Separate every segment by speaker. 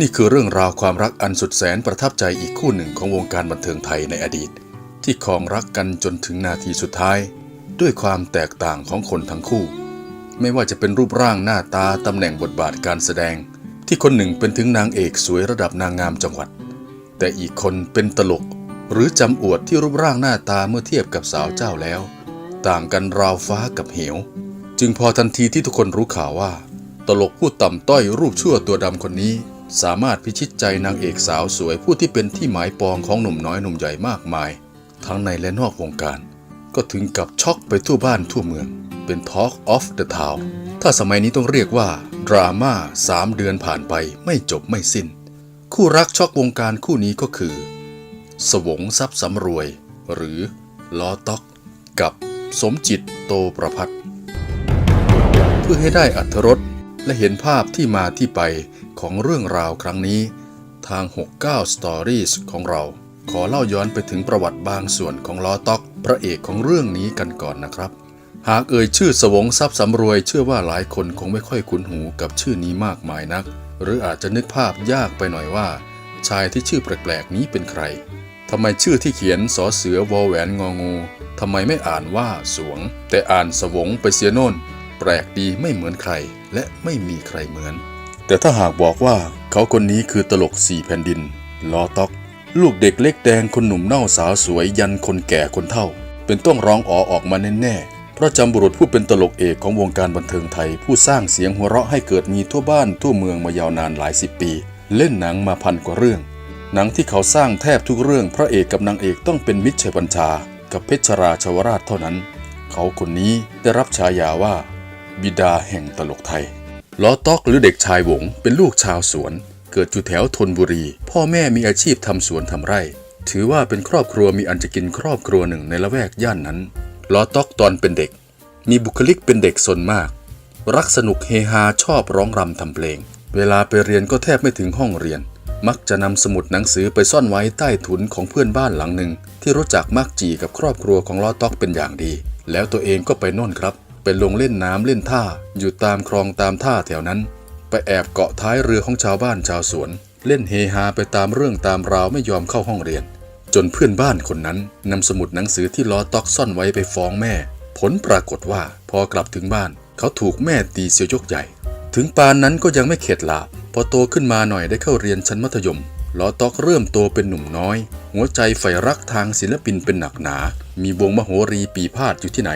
Speaker 1: นี่คือเรื่องราวความรักอันสุดแสนประทับใจอีกคู่หนึ่งของวงการบันเทิงไทยในอดีต ที่คองรักกันจนถึงนาทีสุดท้าย ด้วยความแตกต่างของคนทั้งคู่ ไม่ว่าจะเป็นรูปร่างหน้าตาตำแหน่งบทบาทการแสดง ที่คนหนึ่งเป็นถึงนางเอกสวยระดับนางงามจังหวัด แต่อีกคนเป็นตลก หรือจำอวดที่รูปร่างหน้าตาเมื่อเทียบกับสาวเจ้าแล้ว ต่างกันราวฟ้ากับเหว จึงพอทันทีที่ทุกคนรู้ข่าวว่า ตลกผู้ต่ำต้อยรูปชั่วตัวดำคนนี้ สามารถพิชิตใจนางเอกสาวสวยผู้ที่เป็นที่หมายปองของหนุ่มน้อยหนุ่มใหญ่มากมาย ทั้งในและนอกวงการ ก็ถึงกับช็อกไปทั่วบ้านทั่วเมือง เป็น Talk of the Town ถ้าสมัยนี้ต้องเรียกว่า ดราม่าสามเดือนผ่านไปไม่จบไม่สิ้น คู่รักช็อกวงการคู่นี้ก็คือ สวงทรัพย์สำรวย หรือล้อต็อก กับสมจิตโตประพัฒเพื่อให้ได้อัธรสและเห็นภาพที่มาที่ไป ของเรื่องราวครั้งนี้ทาง 69 Stories ของเรา ขอเล่าย้อนไปถึงประวัติบางส่วนของล้อต็อกพระเอกของเรื่องนี้กันก่อนนะครับ หากเอ่ยชื่อสวงทรัพย์สำรวยเชื่อว่าหลายคนคงไม่ค่อยคุ้นหูกับชื่อนี้มากมายนัก หรืออาจจะนึกภาพยากไปหน่อยว่า ชายที่ชื่อแปลกๆนี้เป็นใครทำไมชื่อที่เขียนสอเสือวอแหวนงองูทำไมไม่อ่านว่าสวง แต่อ่านสวงไปเสียโน่น แปลกดีไม่เหมือนใคร และไม่มีใครเหมือน แต่ถ้าหากบอกว่าเขาคนนี้คือตลกสี่แผ่นดินล้อต็อก ลูกเด็กเล็กแดงคนหนุ่มเน่าสาวสวยยันคนแก่คนเฒ่า เป็นต้องร้องอ๋อออกมาแน่ๆเพราะจำบุรุษผู้เป็นตลกเอกของวงการบันเทิงไทย ผู้สร้างเสียงหัวเราะให้เกิดมีทั่วบ้านทั่วเมืองมายาวนานหลายสิบปี เล่นหนังมาพันกว่าเรื่อง หนังที่เขาสร้างแทบทุกเรื่องพระเอกกับนางเอกต้องเป็นมิตรชัยบัญชา กับเพชรราชวราชเท่านั้น เขาคนนี้ได้รับฉายาว่า บิดาแห่งตลกไทย ล้อต๊อกหรือเด็กชายหวง เป็นลูกชาวสวน เกิดอยู่แถวธนบุรี พ่อแม่มีอาชีพทำสวนทำไร่ ถือว่าเป็นครอบครัวมีอันจะกินครอบครัวหนึ่งในละแวกย่านนั้น ล้อต๊อกตอนเป็นเด็ก มีบุคลิกเป็นเด็กสนมาก รักสนุกเฮฮาชอบร้องรำทำเพลง เวลาไปเรียนก็แทบไม่ถึงห้องเรียน มักจะนำสมุดหนังสือไปซ่อนไว้ใต้ถุนของเพื่อนบ้านหลังหนึ่งที่รู้จักมักจีกับครอบครัวของล้อต๊อกเป็นอย่างดี แล้วตัวเองก็ไปโน่นครับ ไปลงเล่นน้ำเล่นท่า อยู่ตามคลองตามท่าแถวนั้น ไปแอบเกาะท้ายเรือของชาวบ้านชาวสวน เล่นเฮฮาไปตามเรื่องตามราวไม่ยอมเข้าห้องเรียน จนเพื่อนบ้านคนนั้นนำสมุดหนังสือที่ล้อตอกซ่อนไว้ไปฟ้องแม่ ผลปรากฏว่าพอกลับถึงบ้าน เขาถูกแม่ตีเสียยกใหญ่ ถึงปานนั้นก็ยังไม่เข็ดหลาบพอโตขึ้นมาหน่อยได้เข้าเรียนชั้นมัธยมล้อตอกเริ่มโตเป็นหนุ่มน้อย หัวใจใฝ่รักทางศิลปินเป็นหนักหนา มีวงมโหรีปีพาดอยู่ที่ไหน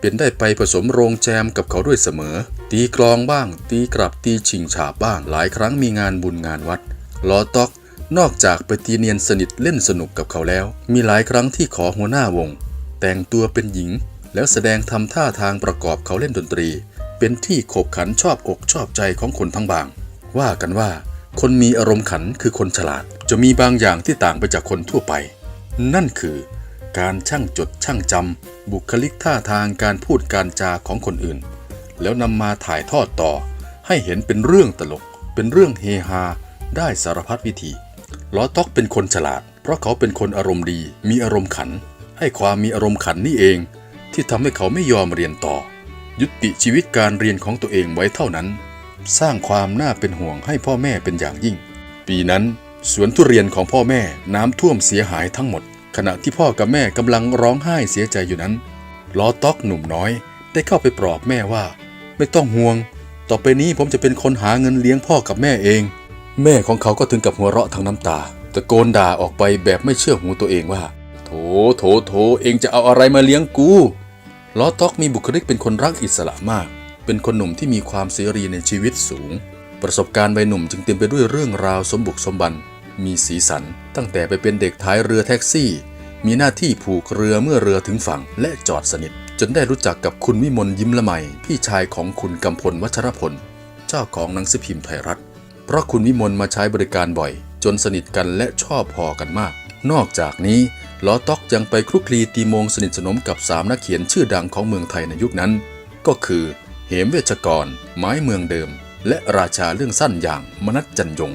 Speaker 1: เป็นได้ไปผสมโรงแจมกับเขาด้วยเสมอ ตีกลองบ้าง ตีกลับตีชิงฉาบบ้าง หลายครั้งมีงานบุญงานวัดล้อตอก นอกจากไปตีเนียนสนิทเล่นสนุกกับเขาแล้ว มีหลายครั้งที่ขอหัวหน้าวง แต่งตัวเป็นหญิง แล้วแสดงทำท่าทางประกอบเขาเล่นดนตรี เป็นที่ขบขันชอบอกชอบใจของคนทั้งบาง ว่ากันว่า คนมีอารมณ์ขันคือคนฉลาด จะมีบางอย่างที่ต่างไปจากคนทั่วไป นั่นคือ การช่างจดช่างจำบุคลิกท่าทางการพูดการจาของคนอื่น แล้วนำมาถ่ายทอดต่อ ให้เห็นเป็นเรื่องตลก เป็นเรื่องเฮฮา ได้สารพัดวิธีล้อต๊อกเป็นคนฉลาด เพราะเขาเป็นคนอารมณ์ดี มีอารมณ์ขัน ให้ความมีอารมณ์ขันนี่เอง ที่ทำให้เขาไม่ยอมเรียนต่อ ยุติชีวิตการเรียนของตัวเองไว้เท่านั้น สร้างความน่าเป็นห่วงให้พ่อแม่เป็นอย่างยิ่ง ปีนั้นสวนทุเรียนของพ่อแม่น้ำท่วมเสียหายทั้งหมด ขณะที่พ่อกับแม่กำลังร้องไห้เสียใจอยู่นั้นล้อต๊อกหนุ่มน้อยได้เข้าไปปลอบแม่ว่า ไม่ต้องห่วง ต่อไปนี้ผมจะเป็นคนหาเงินเลี้ยงพ่อกับแม่เอง แม่ของเขาก็ถึงกับหัวเราะทั้งน้ำตาตะโกนด่าออกไปแบบไม่เชื่อหูตัวเองว่า โถโถโถเองจะเอาอะไรมาเลี้ยงกูล้อต๊อกมีบุคลิกเป็นคนรักอิสระมาก เป็นคนหนุ่มที่มีความเสรีในชีวิตสูง ประสบการณ์วัยหนุ่มจึงเต็มไปด้วยเรื่องราวสมบุกสมบัน มีสีสัน ตั้งแต่ไปเป็นเด็กท้ายเรือแท็กซี่ มีหน้าที่ผูกเรือเมื่อเรือถึงฝั่งและจอดสนิท จนได้รู้จักกับคุณวิมลยิ้มละไมพี่ชายของคุณกำพลวัชรพล เจ้าของหนังสือพิมพ์ไทยรัฐ เพราะคุณวิมลมาใช้บริการบ่อย จนสนิทกันและชอบพอกันมาก นอกจากนี้ล้อต๊อกยังไปคลุกคลีตีมงสนิทสนมกับสามนักเขียนชื่อดังของเมืองไทยในยุคนั้น ก็คือ เหมเวชกร ไม้เมืองเดิม และราชาเรื่องสั้นอย่างมนัสจันยง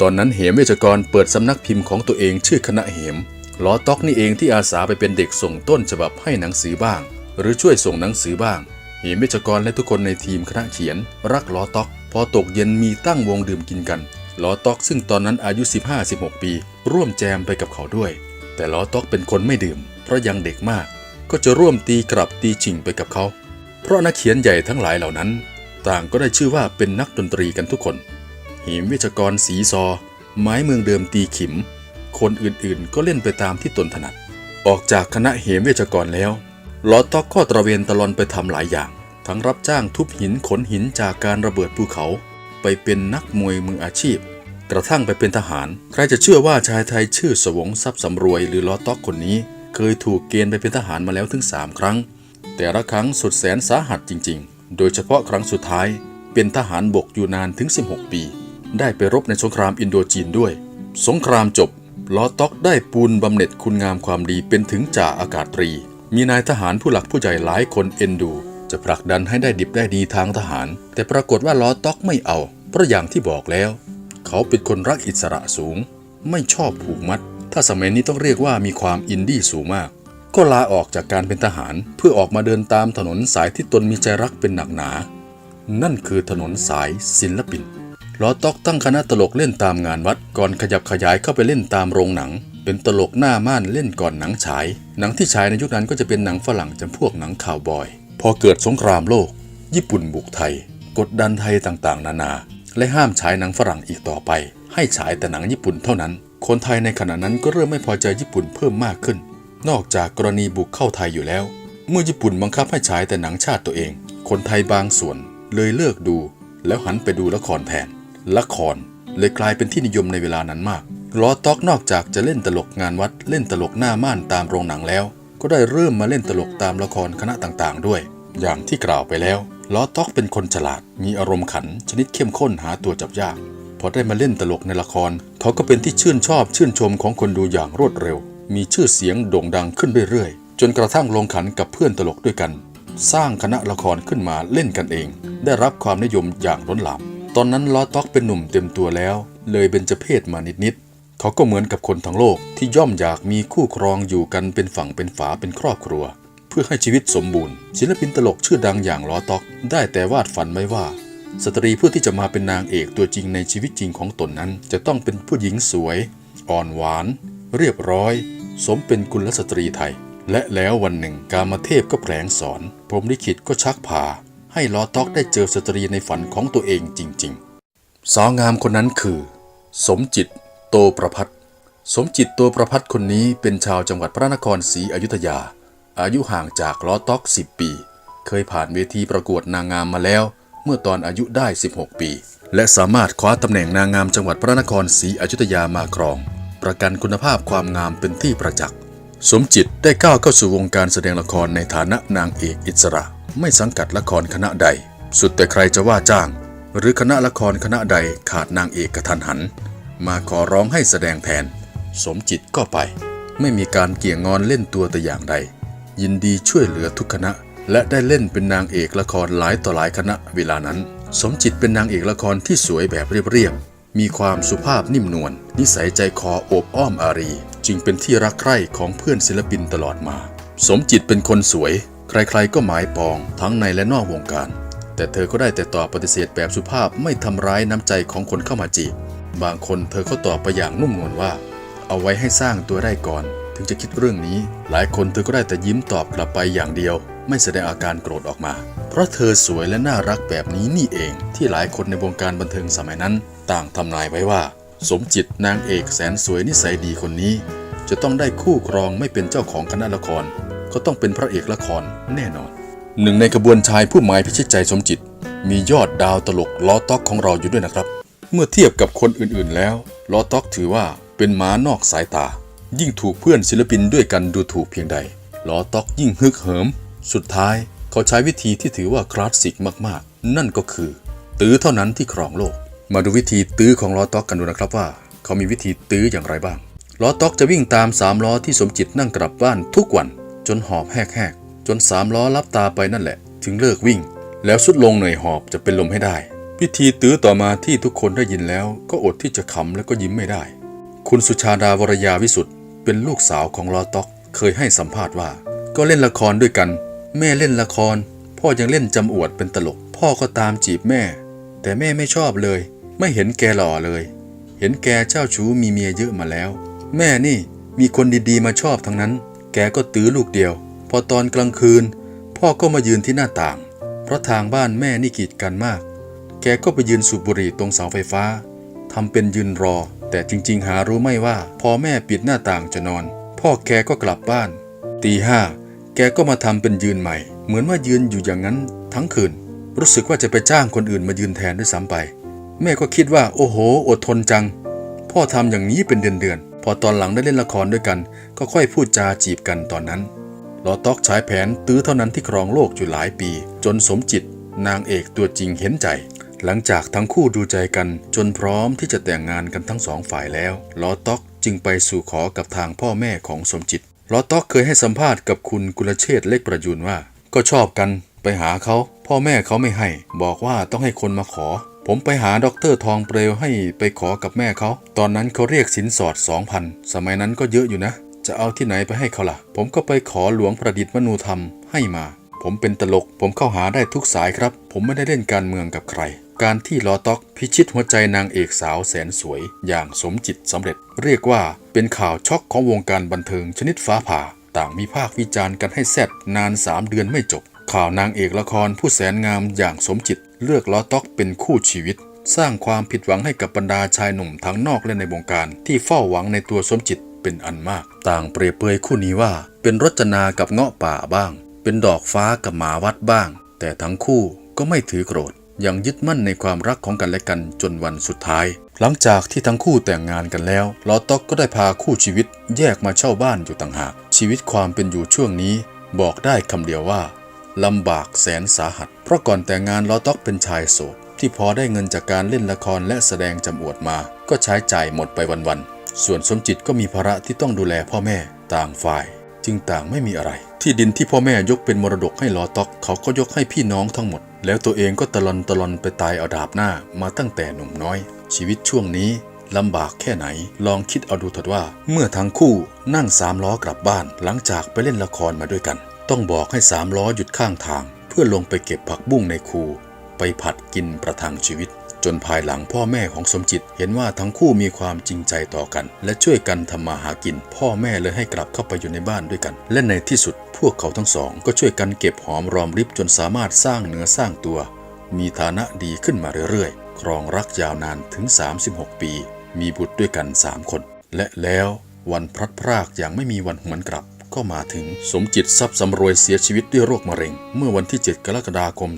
Speaker 1: ตอนนั้นเหมเวชกรเปิดสำนักพิมพ์ของตัวเองชื่อคณะเหมล้อต๊อกนี่เองที่อาสาไปเป็นเด็กส่งต้นฉบับให้หนังสือบ้าง หรือช่วยส่งหนังสือบ้าง เหมเวชกรและทุกคนในทีมคณะเขียน รักล้อต๊อก พอตกเย็นมีตั้งวงดื่มกินกันล้อต๊อกซึ่งตอนนั้นอายุ 15-16 ปี ร่วมแจมไปกับเขาด้วย แต่ล้อต๊อกเป็นคนไม่ดื่ม เพราะยังเด็กมาก ก็จะร่วมตีกลับตีชิงไปกับเขา เพราะนักเขียนใหญ่ทั้งหลายเหล่านั้น ต่างก็ได้ชื่อว่าเป็นนักดนตรีกันทุกคน หิมเวชกรสีซอ ไม้เมืองเดิมตีขิม คนอื่นๆก็เล่นไปตามที่ตนถนัด ออกจากคณะเหมเวชกรแล้วลอต๊อกก็ตระเวนตะลอนไปทำหลายอย่าง ทั้งรับจ้างทุบหินขนหินจากการระเบิดภูเขา ไปเป็นนักมวยมืออาชีพ กระทั่งไปเป็นทหาร ใครจะเชื่อว่าชายไทยชื่อสวงทรัพย์สำรวยหรือลอต๊อกคนนี้ เคยถูกเกณฑ์ไปเป็นทหารมาแล้วถึง 3 ครั้ง แต่ละครั้งสุดแสนสาหัสจริง ๆ โดยเฉพาะครั้งสุดท้ายเป็นทหารบกอยู่นานถึง 16 ปี ได้ไปรบในสงครามอินโดจีนด้วย สงครามจบล้อต๊อกได้ปูนบำเหน็จคุณงามความดีเป็นถึงจ่าอากาศตรี มีนายทหารผู้หลักผู้ใหญ่หลายคนเอ็นดู จะผลักดันให้ได้ดิบได้ดีทางทหาร แต่ปรากฏว่าล้อต๊อกไม่เอา เพราะอย่างที่บอกแล้ว เขาเป็นคนรักอิสระสูง ไม่ชอบผูกมัด ถ้าสมัยนี้ต้องเรียกว่ามีความอินดี้สูงมาก ก็ลาออกจากการเป็นทหารเพื่อออกมาเดินตามถนนสายที่ตนมีใจรักเป็นหนักหนา นั่นคือถนนสายศิลปิน ล้อต๊อกตั้งคณะตลกเล่นตามงานวัด ก่อนขยับขยายเข้าไปเล่นตามโรงหนัง เป็นตลกหน้าม่านเล่นก่อนหนังฉาย หนังที่ฉายในยุคนั้นก็จะเป็นหนังฝรั่งจำพวกหนังข่าวบอย พอเกิดสงครามโลก ญี่ปุ่นบุกไทย กดดันไทยต่างๆ นานา และห้ามฉายหนังฝรั่งอีกต่อไป ให้ฉายแต่หนังญี่ปุ่นเท่านั้น คนไทยในขณะนั้นก็เริ่มไม่พอใจญี่ปุ่นเพิ่มมากขึ้น นอกจากกรณีบุกเข้าไทยอยู่แล้ว เมื่อญี่ปุ่นบังคับให้ฉายแต่หนังชาติตัวเอง คนไทยบางส่วนเลยเลิกดู แล้วหันไปดูละครแทน ละคร เลยกลายเป็นที่นิยมในเวลานั้นมากล้อต๊อกนอกจากจะเล่นตลกงานวัดเล่นตลกหน้าม่านตามโรงหนังแล้ว ก็ได้เริ่มมาเล่นตลกตามละครคณะต่างๆ ด้วย อย่างที่กล่าวไปแล้วล้อต๊อกเป็นคนฉลาด มีอารมณ์ขัน ชนิดเข้มข้นหาตัวจับยาก พอได้มาเล่นตลกในละคร เขาก็เป็นที่ชื่นชอบชื่นชมของคนดูอย่างรวดเร็ว มีชื่อเสียงโด่งดังขึ้นเรื่อยๆ จนกระทั่งลงขันกับเพื่อนตลกด้วยกัน สร้างคณะละครขึ้นมาเล่นกันเอง ได้รับความนิยมอย่างล้นหลาม ตอนนั้นล้อต๊อกเป็นหนุ่มเต็มตัวแล้ว เลยเป็นเจเพศมานิดๆเขาก็เหมือนกับคนทั้งโลกที่ย่อมอยากมีคู่ครองอยู่กันเป็นฝั่งเป็นฝาเป็นครอบครัว เพื่อให้ชีวิตสมบูรณ์ ศิลปินตลกชื่อดังอย่างล้อต๊อก ได้แต่วาดฝันไว้ว่า สตรีผู้ที่จะมาเป็นนางเอกตัวจริงในชีวิตจริงของตนนั้น จะต้องเป็นผู้หญิงสวย อ่อนหวาน เรียบร้อย สมเป็นกุลสตรีไทย และแล้ววันหนึ่งกามเทพก็แผลงสอนพรหมลิขิตก็ชักพา ให้ล้อต๊อกได้เจอสตรีในฝันของตัวเองจริงๆ สาวงามคนนั้นคือ สมจิตโตประพัฒน์สมจิตโตประพัฒน์คนนี้เป็นชาวจังหวัดพระนครศรีอยุธยา อายุห่างจากล้อต๊อก 10 ปี เคยผ่านเวทีประกวดนางงามมาแล้ว เมื่อตอนอายุได้ 16 ปี และสามารถคว้าตำแหน่งนางงามจังหวัดพระนครศรีอยุธยามาครอง ประกันคุณภาพความงามเป็นที่ประจักษ์สมจิตได้ก้าวเข้าสู่วงการแสดงละครในฐานะนางเอกอิสระ ไม่สังกัดละครคณะใด สุดแต่ใครจะว่าจ้าง หรือคณะละครคณะใดขาดนางเอกกระทันหัน มาขอร้องให้แสดงแทน สมจิตก็ไป ไม่มีการเกี่ยงงอนเล่นตัวแต่อย่างใด ยินดีช่วยเหลือทุกคณะ และได้เล่นเป็นนางเอกละครหลายต่อหลายคณะเวลานั้น สมจิตเป็นนางเอกละครที่สวยแบบเรียบๆมีความสุภาพนิ่มนวลนิสัยใจคอโอบอ้อมอารี จึงเป็นที่รักใคร่ของเพื่อนศิลปินตลอดมา สมจิตเป็นคนสวย ใครๆก็หมายปองทั้งในและนอกวงการ แต่เธอก็ได้แต่ตอบปฏิเสธแบบสุภาพไม่ทำร้ายน้ำใจของคนเข้ามาจีบบางคนเธอก็ตอบไปอย่างนุ่มนวลว่า เอาไว้ให้สร้างตัวได้ก่อน ถึงจะคิดเรื่องนี้ หลายคนเธอก็ได้แต่ยิ้มตอบกลับไปอย่างเดียว ไม่แสดงอาการโกรธออกมา เพราะเธอสวยและน่ารักแบบนี้นี่เอง ที่หลายคนในวงการบันเทิงสมัยนั้น ต่างทำนายไว้ว่า สมจิตนางเอกแสนสวยนิสัยดีคนนี้ จะต้องได้คู่ครองไม่เป็นเจ้าของคณะละคร ก็ต้องเป็นพระเอกละครแน่นอน หนึ่งในกระบวนชายผู้หมายพิชิตใจสมจิต มียอดดาวตลกล้อต๊อกของเราอยู่ด้วยนะครับ เมื่อเทียบกับคนอื่นๆแล้วล้อต๊อกถือว่าเป็นม้านอกสายตา ยิ่งถูกเพื่อนศิลปินด้วยกันดูถูกเพียงใดล้อต๊อกยิ่งฮึกเหิม สุดท้ายเขาใช้วิธีที่ถือว่าคลาสสิกมากๆ นั่นก็คือ ตื้อเท่านั้นที่ครองโลก มาดูวิธีตื้อของล้อต๊อกกันดูนะครับว่า เขามีวิธีตื้ออย่างไรบ้างล้อต๊อกจะวิ่งตามสามล้อที่สมจิตนั่งกลับบ้านทุกวัน จนหอบแหกๆ จนสามล้อลับตาไปนั่นแหละ ถึงเลิกวิ่ง แล้วสุดลงเหนื่อยหอบจะเป็นลมให้ได้ พิธีตื้อต่อมาที่ทุกคนได้ยินแล้ว ก็อดที่จะขำและก็ยิ้มไม่ได้ คุณสุชาดาวรยาวิสุทธ์เป็นลูกสาวของลอต็อก เคยให้สัมภาษณ์ว่า ก็เล่นละครด้วยกัน แม่เล่นละคร พ่อยังเล่นจำอวดเป็นตลก พ่อก็ตามจีบแม่ แต่แม่ไม่ชอบเลย ไม่เห็นแกหล่อเลย เห็นแกเจ้าชู้มีเมียเยอะมาแล้ว แม่นี่มีคนดีๆมาชอบทั้งนั้น กก็ตื้อลูกเดียว พอตอนกลางคืน พ่อก็มายืนที่หน้าต่าง เพราะทางบ้านแม่นี่กีดกันมาก แกก็ไปยืนสูบบุหรี่ตรงเสาไฟฟ้าทำเป็นยืนรอ แต่จริง ๆ หารู้ไม่ว่า พอแม่ปิดหน้าต่างจะนอน พ่อแกก็กลับบ้านตีห้าแกก็มาทำเป็นยืนใหม่ เหมือนว่ายืนอยู่อย่างนั้นทั้งคืน รู้สึกว่าจะไปจ้างคนอื่นมายืนแทนด้วยซ้ำไป แม่ก็คิดว่า โอ้โห อดทนจัง พ่อทำอย่างนี้เป็นเดือนๆพ อตอนหลังได้เล่นละครด้วยกัน ก็ค่อยพูดจาจีบกันตอนนั้นลอต๊อกใช้แผนตื้อเท่านั้นที่ครองโลกอยู่หลายปี จนสมจิต นางเอกตัวจริงเห็นใจ หลังจากทั้งคู่ดูใจกันจนพร้อมที่จะแต่งงานกันทั้งสองฝ่ายแล้วลอต๊อกจึงไปสู่ขอกับทางพ่อแม่ของสมจิตลอต๊อกเคยให้สัมภาษณ์กับคุณกุลเชษเล็กประยูนว่า ก็ชอบกันไปหาเขา พ่อแม่เขาไม่ให้ บอกว่าต้องให้คนมาขอ ผมไปหาด็อกเตอร์ทองเปลวให้ไปขอกับแม่เขา ตอนนั้นเขาเรียกสินสอด 2,000 สมัยนั้นก็เยอะอยู่นะ จะเอาที่ไหนไปให้เขาล่ะ ผมก็ไปขอหลวงประดิษฐ์มนูธรรมให้มา ผมเป็นตลก ผมเข้าหาได้ทุกสายครับ ผมไม่ได้เล่นการเมืองกับใคร การที่ลอต็อกพิชิตหัวใจนางเอกสาวแสนสวย อย่างสมจิตสำเร็จ เรียกว่าเป็นข่าวช็อกของวงการบันเทิงชนิดฟ้าผ่า ต่างมีภาควิจารณ์กันให้แซดนาน 3 เดือนไม่จบข่าวนางเอกละครผู้แสนงามอย่างสมจิต เลือกลอต็อกเป็นคู่ชีวิต สร้างความผิดหวังให้กับบรรดาชายหนุ่มทั้งนอกและในวงการ ที่เฝ้าหวังในตัวสมจิตเป็นอันมาก ต่างเปรียบเปยคู่นี้ว่า เป็นรจนากับเงาะป่าบ้าง เป็นดอกฟ้ากับหมาวัดบ้าง แต่ทั้งคู่ก็ไม่ถือโกรธยังยึดมั่นในความรักของกันและกันจนวันสุดท้าย หลังจากที่ทั้งคู่แต่งงานกันแล้วลอต็อกก็ได้พาคู่ชีวิตแยกมาเช่าบ้านอยู่ต่างหาก ชีวิตความเป็นอยู่ช่วงนี้ บอกได้คำเดียวว่า ลำบากแสนสาหัส เพราะก่อนแต่งงานลอต็อกเป็นชายโสดที่พอได้เงินจากการเล่นละครและแสดงจำอวดมา ก็ใช้จ่ายหมดไปวันๆ ส่วนสมจิตก็มีภาระที่ต้องดูแลพ่อแม่ต่างฝ่าย จึงต่างไม่มีอะไร ที่ดินที่พ่อแม่ยกเป็นมรดกให้ลอต็อก เขาก็ยกให้พี่น้องทั้งหมด แล้วตัวเองก็ตะลอนตะลอนไปตายเอาดาบหน้ามาตั้งแต่หนุ่มน้อย ชีวิตช่วงนี้ลำบากแค่ไหน ลองคิดเอาดูเถิดว่า เมื่อทั้งคู่นั่งสามล้อกลับบ้านหลังจากไปเล่นละครมาด้วยกัน ต้องบอกให้สามล้อหยุดข้างทาง เพื่อลงไปเก็บผักบุ้งในคูไปผัดกินประทังชีวิต จนภายหลังพ่อแม่ของสมจิต เห็นว่าทั้งคู่มีความจริงใจต่อกัน และช่วยกันทำมาหากิน พ่อแม่เลยให้กลับเข้าไปอยู่ในบ้านด้วยกัน และในที่สุดพวกเขาทั้งสอง ก็ช่วยกันเก็บหอมรอมริบจนสามารถสร้างเนื้อสร้างตัว มีฐานะดีขึ้นมาเรื่อยๆ ครองรักยาวนานถึง 36 ปี มีบุตรด้วยกัน 3 คน และแล้ววันพลัดพรากอย่างไม่มีวันหวนกลับ ก็มาถึง สมจิตทรัพย์สำรวยเสียชีวิตด้วยโรคมะเร็ง เมื่อวันที่ 7 กรกฎาคม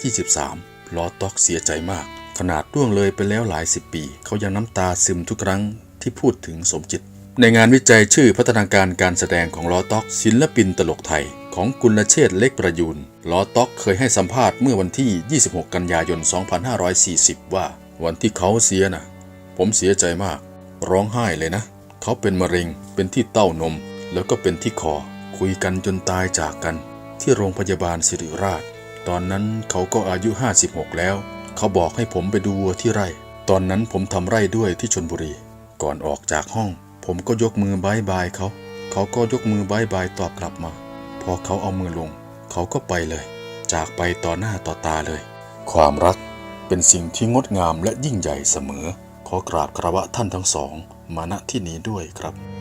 Speaker 1: 2523 ลอต็อกเสียใจมาก ขนาดล่วงเลยไปแล้วหลายสิบปี เขายังน้ำตาซึมทุกครั้งที่พูดถึงสมจิต ในงานวิจัยชื่อพัฒนาการการแสดงของลอต็อกศิลปินตลกไทยของกุลเชษเล็กประยูนลอต็อกเคยให้สัมภาษณ์เมื่อวันที่ 26 กันยายน 2540 ว่าวันที่เขาเสียนะผมเสียใจมาก ร้องไห้เลยนะ เขาเป็นมะเร็งเป็นที่เต้านม แล้วก็เป็นที่คอ คุยกันจนตายจากกัน ที่โรงพยาบาลสิริราช ตอนนั้นเขาก็อายุ 56 แล้ว เขาบอกให้ผมไปดูวัวที่ไร่ ตอนนั้นผมทำไร่ด้วยที่ชนบุรี ก่อนออกจากห้อง ผมก็ยกมือบายบายเขา เขาก็ยกมือบายบายตอบกลับมา พอเขาเอามือลง เขาก็ไปเลย จากไปต่อหน้าต่อตาเลย ความรักเป็นสิ่งที่งดงามและยิ่งใหญ่เสมอ ขอกราบคารวะท่านทั้งสอง มาณที่นี้ด้วยครับ